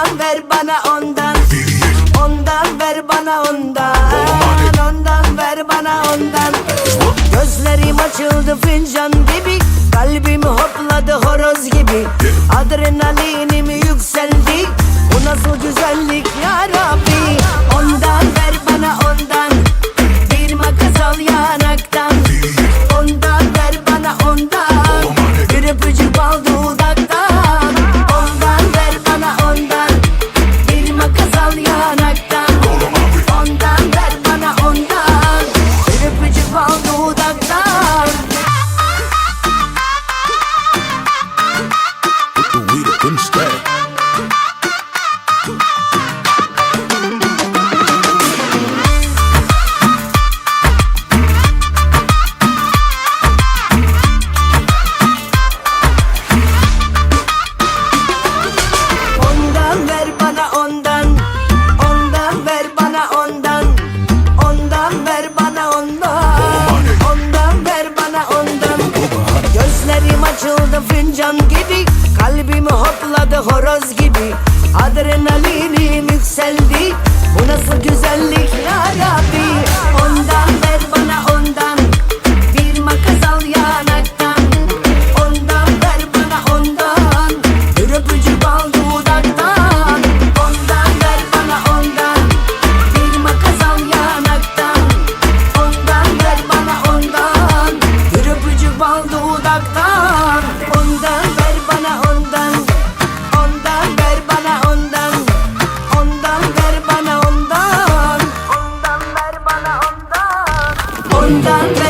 Ondan ver bana ondan. Ondan ver bana ondan. Ondan ver bana ondan. Gözlerim açıldı fincan gibi. Kalbim hopladı horoz gibi. Adrenalinim yükseldi. Bu nasıl güzellik? fincan gibi Kalbim hopladı horoz gibi. bam bam bam